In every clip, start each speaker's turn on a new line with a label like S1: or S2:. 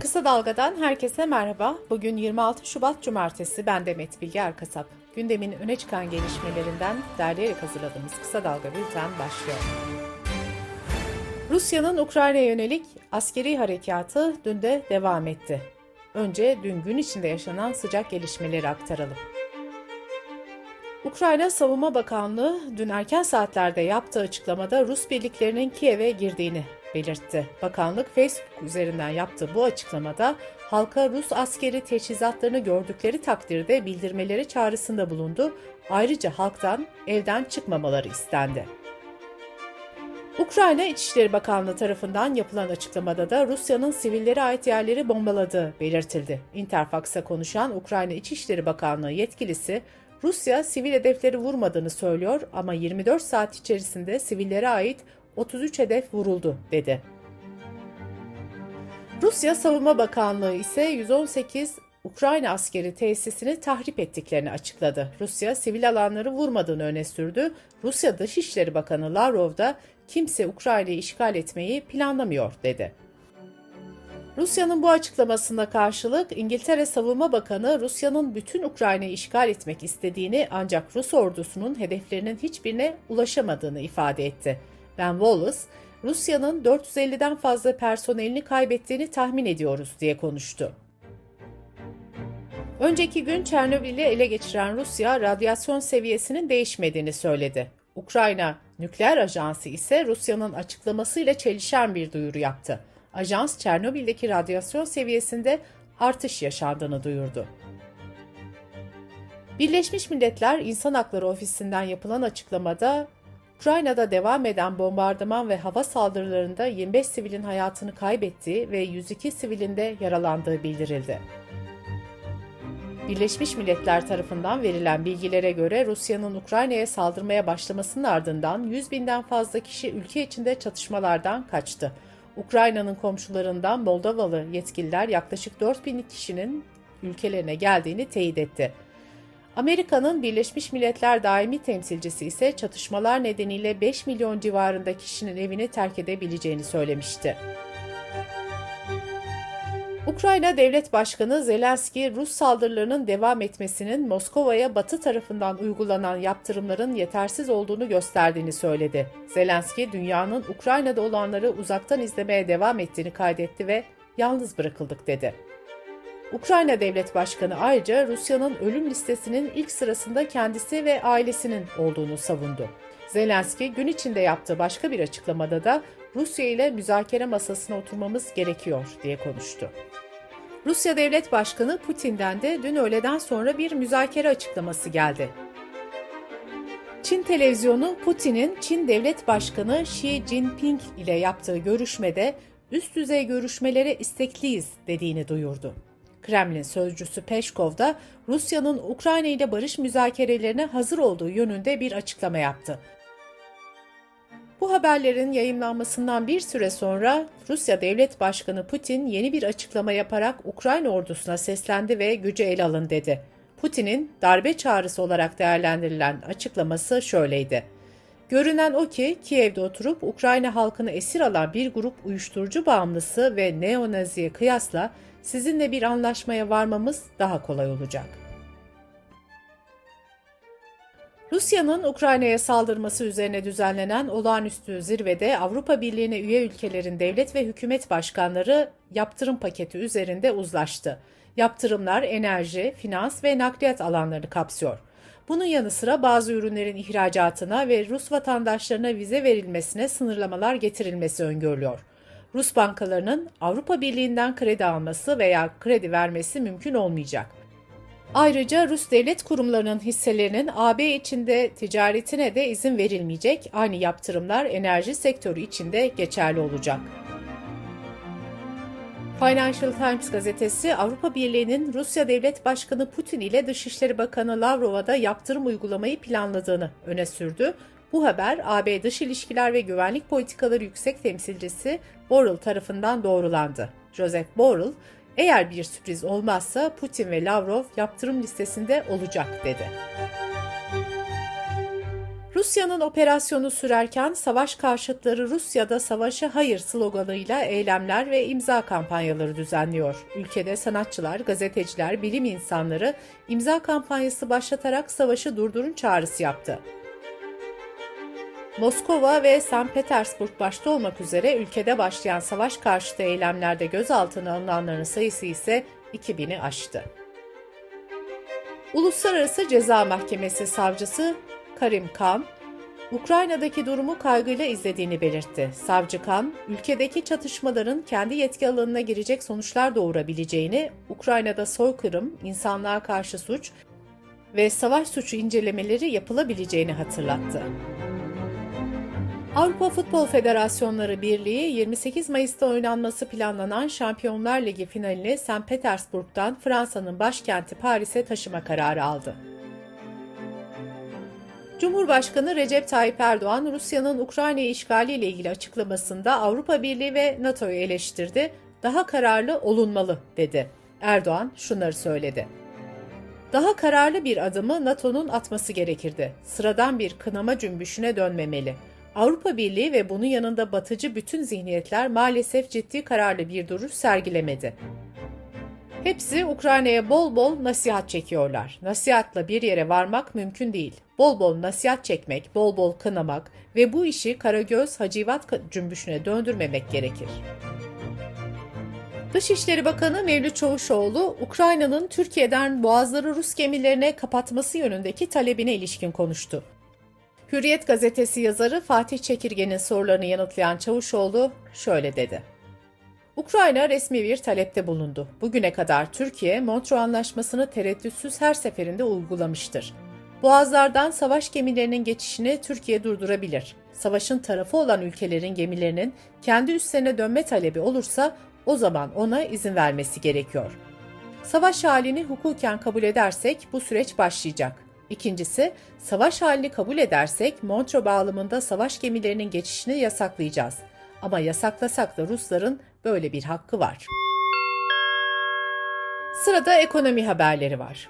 S1: Kısa Dalga'dan herkese merhaba. Bugün 26 Şubat Cumartesi. Ben Demet Bilge Erkasap. Gündemin öne çıkan gelişmelerinden derleyerek hazırladığımız Kısa Dalga bülten başlıyor. Rusya'nın Ukrayna'ya yönelik askeri harekatı dün de devam etti. Önce dün gün içinde yaşanan sıcak gelişmeleri aktaralım. Ukrayna Savunma Bakanlığı dün erken saatlerde yaptığı açıklamada Rus birliklerinin Kiev'e girdiğini belirtti. Bakanlık Facebook üzerinden yaptığı bu açıklamada halka Rus askeri teçhizatlarını gördükleri takdirde bildirmeleri çağrısında bulundu. Ayrıca halktan evden çıkmamaları istendi. Ukrayna İçişleri Bakanlığı tarafından yapılan açıklamada da Rusya'nın sivillere ait yerleri bombaladığı belirtildi. Interfax'a konuşan Ukrayna İçişleri Bakanlığı yetkilisi Rusya sivil hedefleri vurmadığını söylüyor ama 24 saat içerisinde sivillere ait 33 hedef vuruldu dedi. Rusya Savunma Bakanlığı ise 118 Ukrayna askeri tesisini tahrip ettiklerini açıkladı. Rusya sivil alanları vurmadığını öne sürdü. Rusya Dışişleri Bakanı Lavrov da kimse Ukrayna'yı işgal etmeyi planlamıyor dedi. Rusya'nın bu açıklamasına karşılık İngiltere Savunma Bakanı Rusya'nın bütün Ukrayna'yı işgal etmek istediğini ancak Rus ordusunun hedeflerinin hiçbirine ulaşamadığını ifade etti. Ben Wallace, Rusya'nın 450'den fazla personelini kaybettiğini tahmin ediyoruz diye konuştu. Önceki gün Çernobil'i ele geçiren Rusya radyasyon seviyesinin değişmediğini söyledi. Ukrayna Nükleer Ajansı ise Rusya'nın açıklamasıyla çelişen bir duyuru yaptı. Ajans Çernobil'deki radyasyon seviyesinde artış yaşandığını duyurdu. Birleşmiş Milletler İnsan Hakları Ofisi'nden yapılan açıklamada Ukrayna'da devam eden bombardıman ve hava saldırılarında 25 sivilin hayatını kaybettiği ve 102 sivilin de yaralandığı bildirildi. Birleşmiş Milletler tarafından verilen bilgilere göre Rusya'nın Ukrayna'ya saldırmaya başlamasının ardından 100 binden fazla kişi ülke içinde çatışmalardan kaçtı. Ukrayna'nın komşularından Moldovalı yetkililer yaklaşık 4 bin kişinin ülkelerine geldiğini teyit etti. Amerika'nın Birleşmiş Milletler daimi temsilcisi ise çatışmalar nedeniyle 5 milyon civarında kişinin evini terk edebileceğini söylemişti. Ukrayna Devlet Başkanı Zelenski, Rus saldırılarının devam etmesinin Moskova'ya Batı tarafından uygulanan yaptırımların yetersiz olduğunu gösterdiğini söyledi. Zelenski, dünyanın Ukrayna'da olanları uzaktan izlemeye devam ettiğini kaydetti ve yalnız bırakıldık dedi. Ukrayna Devlet Başkanı ayrıca Rusya'nın ölüm listesinin ilk sırasında kendisi ve ailesinin olduğunu savundu. Zelenski gün içinde yaptığı başka bir açıklamada da Rusya ile müzakere masasına oturmamız gerekiyor diye konuştu. Rusya Devlet Başkanı Putin'den de dün öğleden sonra bir müzakere açıklaması geldi. Çin televizyonu Putin'in Çin Devlet Başkanı Xi Jinping ile yaptığı görüşmede üst düzey görüşmelere istekliyiz dediğini duyurdu. Kremlin sözcüsü Peşkov da Rusya'nın Ukrayna ile barış müzakerelerine hazır olduğu yönünde bir açıklama yaptı. Bu haberlerin yayımlanmasından bir süre sonra Rusya Devlet Başkanı Putin yeni bir açıklama yaparak Ukrayna ordusuna seslendi ve gücü ele alın dedi. Putin'in darbe çağrısı olarak değerlendirilen açıklaması şöyleydi. Görünen o ki Kiev'de oturup Ukrayna halkını esir alan bir grup uyuşturucu bağımlısı ve neonaziye kıyasla sizinle bir anlaşmaya varmamız daha kolay olacak. Rusya'nın Ukrayna'ya saldırması üzerine düzenlenen olağanüstü zirvede Avrupa Birliği'ne üye ülkelerin devlet ve hükümet başkanları yaptırım paketi üzerinde uzlaştı. Yaptırımlar enerji, finans ve nakliyat alanlarını kapsıyor. Bunun yanı sıra bazı ürünlerin ihracatına ve Rus vatandaşlarına vize verilmesine sınırlamalar getirilmesi öngörülüyor. Rus bankalarının Avrupa Birliği'nden kredi alması veya kredi vermesi mümkün olmayacak. Ayrıca Rus devlet kurumlarının hisselerinin AB içinde ticaretine de izin verilmeyecek. Aynı yaptırımlar enerji sektörü içinde geçerli olacak. Financial Times gazetesi Avrupa Birliği'nin Rusya Devlet Başkanı Putin ile Dışişleri Bakanı Lavrov'a da yaptırım uygulamayı planladığını öne sürdü. Bu haber AB Dış İlişkiler ve Güvenlik Politikaları Yüksek Temsilcisi Borrell tarafından doğrulandı. Joseph Borrell, eğer bir sürpriz olmazsa Putin ve Lavrov yaptırım listesinde olacak dedi. Rusya'nın operasyonu sürerken savaş karşıtları Rusya'da savaşa hayır sloganıyla eylemler ve imza kampanyaları düzenliyor. Ülkede sanatçılar, gazeteciler, bilim insanları imza kampanyası başlatarak savaşı durdurun çağrısı yaptı. Moskova ve St. Petersburg başta olmak üzere ülkede başlayan savaş karşıtı eylemlerde gözaltına alınanların sayısı ise 2000'i aştı. Uluslararası Ceza Mahkemesi savcısı Karim Khan, Ukrayna'daki durumu kaygıyla izlediğini belirtti. Savcı Khan, ülkedeki çatışmaların kendi yetki alanına girecek sonuçlar doğurabileceğini, Ukrayna'da soykırım, insanlığa karşı suç ve savaş suçu incelemeleri yapılabileceğini hatırlattı. Avrupa Futbol Federasyonları Birliği 28 Mayıs'ta oynanması planlanan Şampiyonlar Ligi finalini St. Petersburg'dan Fransa'nın başkenti Paris'e taşıma kararı aldı. Cumhurbaşkanı Recep Tayyip Erdoğan, Rusya'nın Ukrayna'yı işgaliyle ilgili açıklamasında Avrupa Birliği ve NATO'yu eleştirdi, daha kararlı olunmalı dedi. Erdoğan şunları söyledi. Daha kararlı bir adımı NATO'nun atması gerekirdi. Sıradan bir kınama cümbüşüne dönmemeli. Avrupa Birliği ve bunun yanında batıcı bütün zihniyetler maalesef ciddi kararlı bir duruş sergilemedi. Hepsi Ukrayna'ya bol bol nasihat çekiyorlar. Nasihatla bir yere varmak mümkün değil. Bol bol nasihat çekmek, bol bol kınamak ve bu işi Karagöz Hacivat cümbüşüne döndürmemek gerekir. Dışişleri Bakanı Mevlüt Çavuşoğlu, Ukrayna'nın Türkiye'den boğazları Rus gemilerine kapatması yönündeki talebine ilişkin konuştu. Hürriyet gazetesi yazarı Fatih Çekirge'nin sorularını yanıtlayan Çavuşoğlu şöyle dedi. Ukrayna resmi bir talepte bulundu. Bugüne kadar Türkiye, Montreux Anlaşması'nı tereddütsüz her seferinde uygulamıştır. Boğazlardan savaş gemilerinin geçişini Türkiye durdurabilir. Savaşın tarafı olan ülkelerin gemilerinin kendi üstlerine dönme talebi olursa o zaman ona izin vermesi gerekiyor. Savaş halini hukuken kabul edersek bu süreç başlayacak. İkincisi, savaş halini kabul edersek Montreux bağlamında savaş gemilerinin geçişini yasaklayacağız. Ama yasaklasak da Rusların böyle bir hakkı var. Sırada ekonomi haberleri var.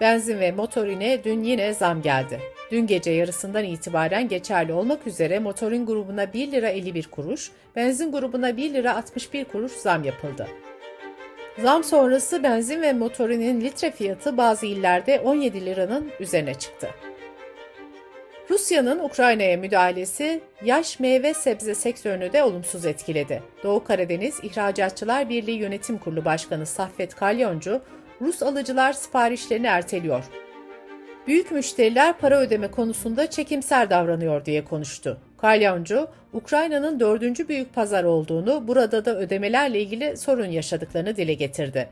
S1: Benzin ve motorine dün yine zam geldi. Dün gece yarısından itibaren geçerli olmak üzere motorin grubuna 1 lira 51 kuruş, benzin grubuna 1 lira 61 kuruş zam yapıldı. Zam sonrası benzin ve motorinin litre fiyatı bazı illerde 17 liranın üzerine çıktı. Rusya'nın Ukrayna'ya müdahalesi yaş meyve sebze sektörünü de olumsuz etkiledi. Doğu Karadeniz İhracatçılar Birliği Yönetim Kurulu Başkanı Saffet Kalyoncu, Rus alıcılar siparişlerini erteliyor. Büyük müşteriler para ödeme konusunda çekimser davranıyor diye konuştu. Kalyoncu, Ukrayna'nın dördüncü büyük pazar olduğunu, burada da ödemelerle ilgili sorun yaşadıklarını dile getirdi.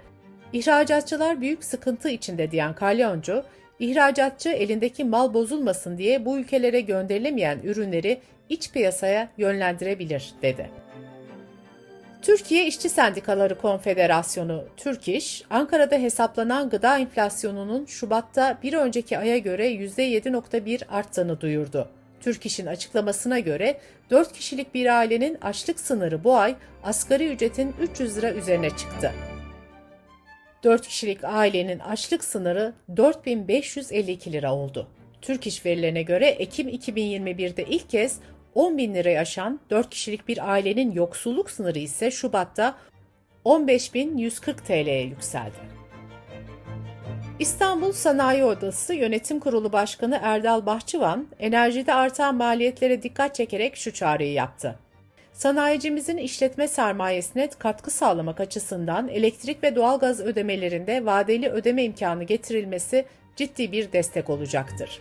S1: İhracatçılar büyük sıkıntı içinde diyen Kalyoncu, İhracatçı elindeki mal bozulmasın diye bu ülkelere gönderilemeyen ürünleri iç piyasaya yönlendirebilir, dedi. Türkiye İşçi Sendikaları Konfederasyonu Türk İş, Ankara'da hesaplanan gıda enflasyonunun Şubat'ta bir önceki aya göre %7.1 arttığını duyurdu. Türk İş'in açıklamasına göre 4 kişilik bir ailenin açlık sınırı bu ay asgari ücretin 300 lira üzerine çıktı. 4 kişilik ailenin açlık sınırı 4552 lira oldu. Türk İş verilerine göre Ekim 2021'de ilk kez 10 bin lirayı aşan 4 kişilik bir ailenin yoksulluk sınırı ise Şubat'ta 15.140 TL'ye yükseldi. İstanbul Sanayi Odası Yönetim Kurulu Başkanı Erdal Bahçıvan, enerjide artan maliyetlere dikkat çekerek şu çağrıyı yaptı. Sanayicimizin işletme sermayesine katkı sağlamak açısından elektrik ve doğalgaz ödemelerinde vadeli ödeme imkanı getirilmesi ciddi bir destek olacaktır.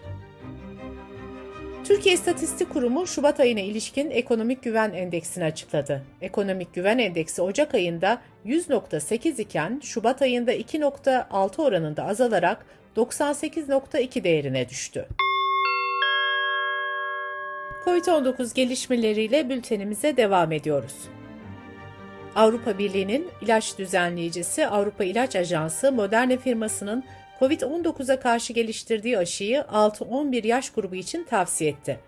S1: Türkiye İstatistik Kurumu Şubat ayına ilişkin ekonomik güven endeksini açıkladı. Ekonomik güven endeksi Ocak ayında 100.8 iken Şubat ayında 2.6 oranında azalarak 98.2 değerine düştü. Covid-19 gelişmeleriyle bültenimize devam ediyoruz. Avrupa Birliği'nin ilaç düzenleyicisi Avrupa İlaç Ajansı Moderna firmasının COVID-19'a karşı geliştirdiği aşıyı 6-11 yaş grubu için tavsiye etti.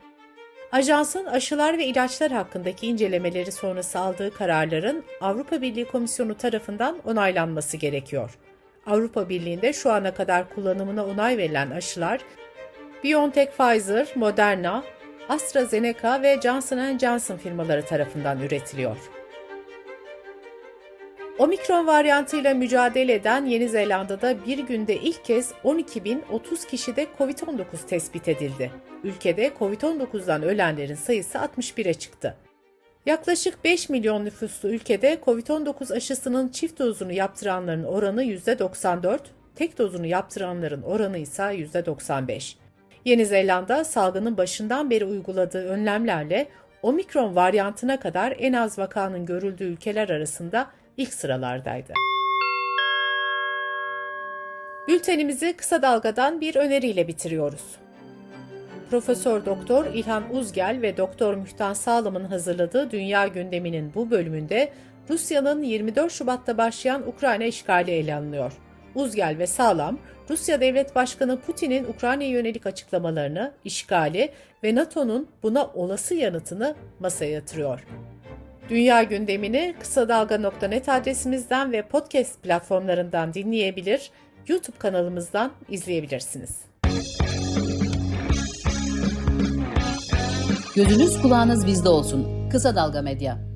S1: Ajansın aşılar ve ilaçlar hakkındaki incelemeleri sonrası aldığı kararların Avrupa Birliği Komisyonu tarafından onaylanması gerekiyor. Avrupa Birliği'nde şu ana kadar kullanımına onay verilen aşılar BioNTech Pfizer, Moderna, AstraZeneca ve Johnson Johnson firmaları tarafından üretiliyor. Omikron varyantıyla mücadele eden Yeni Zelanda'da bir günde ilk kez 12.030 kişide COVID-19 tespit edildi. Ülkede COVID-19'dan ölenlerin sayısı 61'e çıktı. Yaklaşık 5 milyon nüfuslu ülkede COVID-19 aşısının çift dozunu yaptıranların oranı %94, tek dozunu yaptıranların oranı ise %95. Yeni Zelanda salgının başından beri uyguladığı önlemlerle omikron varyantına kadar en az vakanın görüldüğü ülkeler arasında ilk sıralardaydı. Bültenimizi kısa dalgadan bir öneriyle bitiriyoruz. Profesör Doktor İlhan Uzgel ve Doktor Mühtan Sağlam'ın hazırladığı Dünya Gündemi'nin bu bölümünde Rusya'nın 24 Şubat'ta başlayan Ukrayna işgali ele alınıyor. Uzgel ve Sağlam, Rusya Devlet Başkanı Putin'in Ukrayna'ya yönelik açıklamalarını, işgali ve NATO'nun buna olası yanıtını masaya yatırıyor. Dünya gündemini kısa dalga.net adresimizden ve podcast platformlarından dinleyebilir, YouTube kanalımızdan izleyebilirsiniz.
S2: Gözünüz kulağınız bizde olsun. Kısa Dalga Medya.